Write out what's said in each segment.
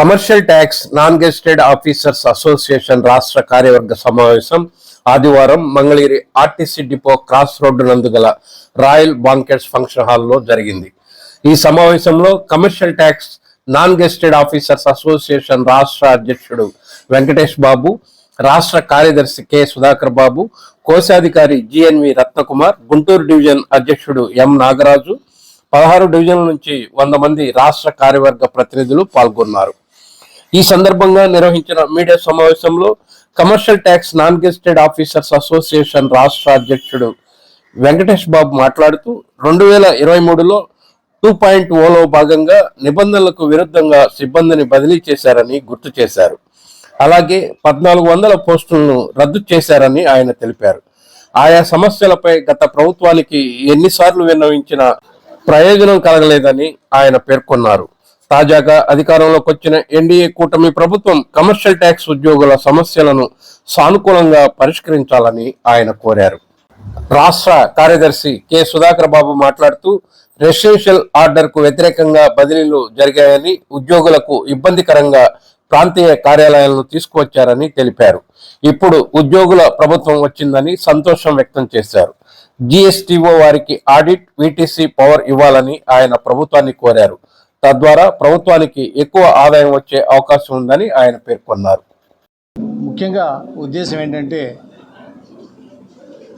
Commercial tax non gazetted officers association రాష్ట్ర కార్యవర్గ సమావేశం ఆదివారం Mangalagiri RTC depot cross road నందు గల రాయల్ బాంకెట్స్ ఫంక్షన్ హాల్లో జరిగింది. ఈ సమావేశంలో commercial tax non gazetted officers association రాష్ట్ర అధ్యక్షుడు వెంకటేష్ బాబు రాష్ట్ర కార్యదర్శి కె. సుధాకర్ బాబు కోశాధికారి జిఎన్వి రత్నకుమార్ గుంటూరు డివిజన్ అధ్యక్షుడు ఎం. నాగరాజు పదహారు డివిజన్ల నుంచి వంద మంది రాష్ట్ర కార్యవర్గ ప్రతినిధులు పాల్గొన్నారు. ఈ సందర్భంగా నిర్వహించిన మీడియా సమావేశంలో commercial tax non gazetted officers association రాష్ట్ర అధ్యక్షుడు వెంకటేష్ బాబు మాట్లాడుతూ రెండు వేల ఇరవై మూడులో టూ పాయింట్ ఓలో భాగంగా నిబంధనలకు విరుద్ధంగా సిబ్బందిని బదిలీ చేశారని గుర్తు చేశారు. అలాగే పద్నాలుగు వందల పోస్టులను రద్దు చేశారని ఆయన తెలిపారు. ఆయా సమస్యలపై గత ప్రభుత్వానికి ఎన్నిసార్లు విన్నవించినా ప్రయోజనం కలగలేదని ఆయన పేర్కొన్నారు. తాజాగా అధికారంలోకి వచ్చిన ఎన్డీఏ కూటమి ప్రభుత్వం కమర్షియల్ ట్యాక్స్ ఉద్యోగుల సమస్యలను సానుకూలంగా పరిష్కరించాలని ఆయన కోరారు. రాష్ట్ర కార్యదర్శి కె. సుధాకర్ బాబు మాట్లాడుతూ రెసిడెన్షియల్ ఆర్డర్కు వ్యతిరేకంగా బదిలీలు జరిగాయని ఉద్యోగులకు ఇబ్బందికరంగా ప్రాంతీయ కార్యాలయాలను తీసుకువచ్చారని తెలిపారు. ఇప్పుడు ఉద్యోగుల ప్రభుత్వం వచ్చిందని సంతోషం వ్యక్తం చేశారు. జిఎస్టిఓ వారికి ఆడిట్ విటిసి పవర్ ఇవ్వాలని ఆయన ప్రభుత్వాన్ని కోరారు. తద్వారా ప్రభుత్వానికి ఎక్కువ ఆదాయం వచ్చే అవకాశం ఉందని ఆయన పేర్కొన్నారు. ముఖ్యంగా ఉద్దేశం ఏంటంటే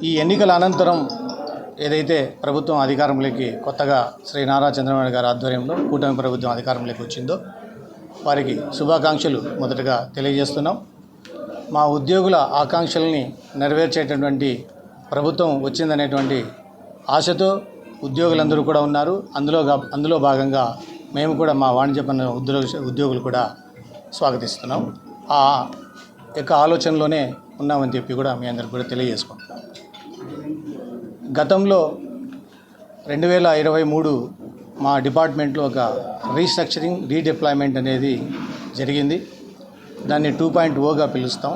ఈ ఎన్నికల అనంతరం ఏదైతే ప్రభుత్వం అధికారంలోకి కొత్తగా శ్రీ నారా చంద్రబాబు గారి ఆధ్వర్యంలో కూటమి ప్రభుత్వం అధికారంలోకి వచ్చిందో వారికి శుభాకాంక్షలు మొదటగా తెలియజేస్తున్నాం. మా ఉద్యోగుల ఆకాంక్షల్ని నెరవేర్చేటటువంటి ప్రభుత్వం వచ్చిందనేటువంటి ఆశతో ఉద్యోగులందరూ కూడా ఉన్నారు. అందులో అందులో భాగంగా మేము కూడా మా వాణిజ్య పన్ను ఉద్యోగ ఉద్యోగులు కూడా స్వాగతిస్తున్నాం. ఆ యొక్క ఆలోచనలోనే ఉన్నామని చెప్పి కూడా మీ అందరికి కూడా తెలియజేసుకుంటున్నాం. గతంలో రెండు వేల ఇరవై మూడు మా డిపార్ట్మెంట్లో ఒక రీస్ట్రక్చరింగ్ రీడిప్లాయ్మెంట్ అనేది జరిగింది. దాన్ని టూ పాయింట్ ఓగా పిలుస్తాం.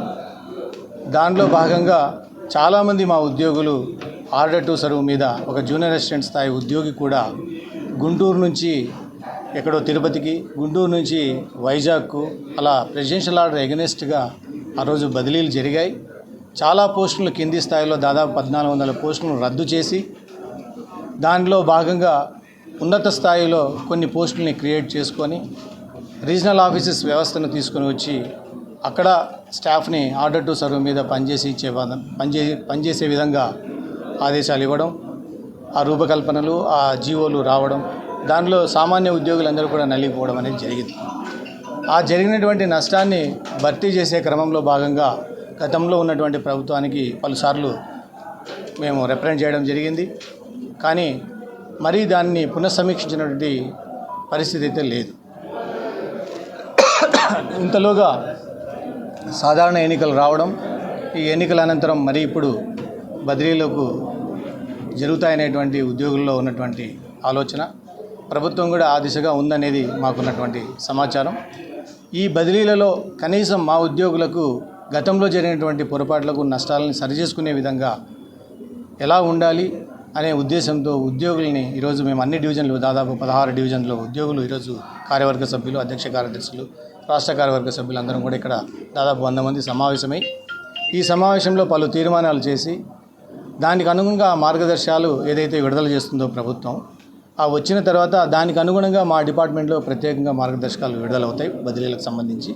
దానిలో భాగంగా చాలామంది మా ఉద్యోగులు ఆర్డర్ టు సర్వ్ మీద ఒక జూనియర్ అసిస్టెంట్ స్థాయి ఉద్యోగి కూడా గుంటూరు నుంచి ఎక్కడో తిరుపతికి గుంటూరు నుంచి వైజాగ్కు అలా ప్రెసిడెన్షియల్ ఆర్డర్ ఎగనెస్ట్గా ఆ రోజు బదిలీలు జరిగాయి. చాలా పోస్టులు కింది స్థాయిలో దాదాపు పద్నాలుగు వందల పోస్టులను రద్దు చేసి దానిలో భాగంగా ఉన్నత స్థాయిలో కొన్ని పోస్టుల్ని క్రియేట్ చేసుకొని రీజనల్ ఆఫీసెస్ వ్యవస్థను తీసుకొని వచ్చి అక్కడ స్టాఫ్ని ఆర్డర్ టు సర్వ్ మీద పనిచేసి ఇచ్చే పనిచే పనిచేసే విధంగా ఆదేశాలు ఇవ్వడం ఆ రూపకల్పనలు ఆ జీవోలు రావడం దానిలో సామాన్య ఉద్యోగులందరూ కూడా నలిగిపోవడం అనేది జరిగింది. ఆ జరిగినటువంటి నష్టాన్ని భర్తీ చేసే క్రమంలో భాగంగా గతంలో ఉన్నటువంటి ప్రభుత్వానికి పలుసార్లు మేము రిప్రజెంట్ చేయడం జరిగింది. కానీ మరీ దాన్ని పునఃసమీక్షించినటువంటి పరిస్థితి అయితే లేదు. ఇంతలోగా సాధారణ ఎన్నికలు రావడం ఈ ఎన్నికల అనంతరం మరి ఇప్పుడు బదిలీలకు జరుగుతాయనేటువంటి ఉద్యోగుల్లో ఉన్నటువంటి ఆలోచన ప్రభుత్వం కూడా ఆ దిశగా ఉందనేది మాకున్నటువంటి సమాచారం. ఈ బదిలీలలో కనీసం మా ఉద్యోగులకు గతంలో జరిగినటువంటి పొరపాట్లకు నష్టాలను సరిచేసుకునే విధంగా ఎలా ఉండాలి అనే ఉద్దేశంతో ఉద్యోగుల్ని ఈరోజు మేము అన్ని డివిజన్లు దాదాపు పదహారు డివిజన్లు ఉద్యోగులు ఈరోజు కార్యవర్గ సభ్యులు అధ్యక్ష కార్యదర్శులు రాష్ట్ర కార్యవర్గ సభ్యులు అందరం కూడా ఇక్కడ దాదాపు వంద మంది సమావేశమై ఈ సమావేశంలో పలు తీర్మానాలు చేసి దానికి అనుగుణంగా మార్గదర్శకాలు ఏదైతే విడుదల చేస్తుందో ప్రభుత్వం ఆ వచ్చిన తర్వాత దానికి అనుగుణంగా మా డిపార్ట్మెంట్లో ప్రత్యేకంగా మార్గదర్శకాలు విడుదలవుతాయి బదిలీలకు సంబంధించి.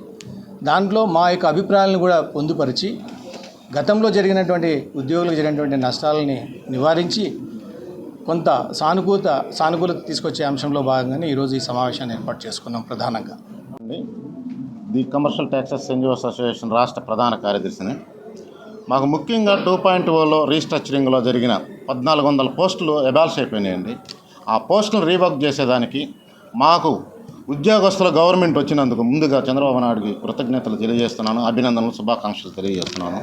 దాంట్లో మా యొక్క అభిప్రాయాలను కూడా పొందుపరిచి గతంలో జరిగినటువంటి ఉద్యోగులకు జరిగినటువంటి నష్టాలని నివారించి కొంత సానుకూలత సానుకూలత తీసుకొచ్చే అంశంలో భాగంగానే ఈరోజు ఈ సమావేశాన్ని ఏర్పాటు చేసుకున్నాం ప్రధానంగా. The commercial taxes NGO association రాష్ట్ర ప్రధాన కార్యదర్శిని. మాకు ముఖ్యంగా టూ పాయింట్ ఓలో రీస్ట్రక్చరింగ్లో జరిగిన పద్నాలుగు వందల పోస్టులు ఎబాల్స్ అయిపోయినాయండి. ఆ పోస్టులు రీవర్క్ చేసేదానికి మాకు ఉద్యోగస్తుల గవర్నమెంట్ వచ్చినందుకు ముందుగా చంద్రబాబు నాయుడికి కృతజ్ఞతలు తెలియజేస్తున్నాను అభినందనలు శుభాకాంక్షలు తెలియజేస్తున్నాను.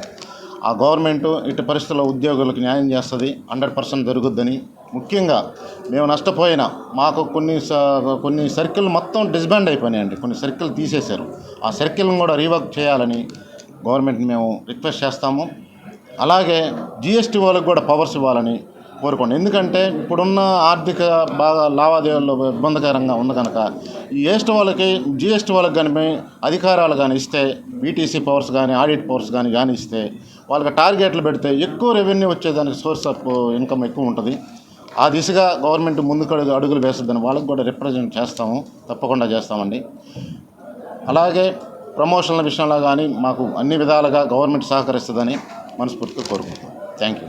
ఆ గవర్నమెంట్ ఇటు పరిస్థితుల్లో ఉద్యోగులకు న్యాయం చేస్తుంది హండ్రెడ్ పర్సెంట్ జరుగుద్దని. ముఖ్యంగా మేము నష్టపోయిన మాకు కొన్ని కొన్ని సర్కిల్ మొత్తం డిస్బ్యాండ్ అయిపోయినాయండి కొన్ని సర్కిల్ తీసేశారు. ఆ సర్కిల్ని కూడా రీవర్క్ చేయాలని గవర్నమెంట్ని మేము రిక్వెస్ట్ చేస్తాము. అలాగే జిఎస్టీ వాళ్ళకి కూడా పవర్స్ ఇవ్వాలని కోరుకోండి. ఎందుకంటే ఇప్పుడున్న ఆర్థిక బాగా లావాదేవీల్లో ఇబ్బందికరంగా ఉంది కనుక ఈ ఏస్ట్ వాళ్ళకి జిఎస్టీ వాళ్ళకి కానీ అధికారాలు కానీ ఇస్తే బీటీసీ పవర్స్ కానీ ఆడిట్ పవర్స్ కానీ కానీ ఇస్తే వాళ్ళకి టార్గెట్లు పెడితే ఎక్కువ రెవెన్యూ వచ్చేదానికి సోర్స్ ఆఫ్ ఇన్కమ్ ఎక్కువ ఉంటుంది. ఆ దిశగా గవర్నమెంట్ ముందుకు అడుగులు వేస్తుందని వాళ్ళకి కూడా రిప్రజెంట్ చేస్తాము తప్పకుండా చేస్తామండి. అలాగే ప్రమోషన్ల విషయంలో కానీ మాకు అన్ని విధాలుగా గవర్నమెంట్ సహకరిస్తుందని మనస్ఫూర్తిగా కోరుకుంటాం థ్యాంక్ యూ.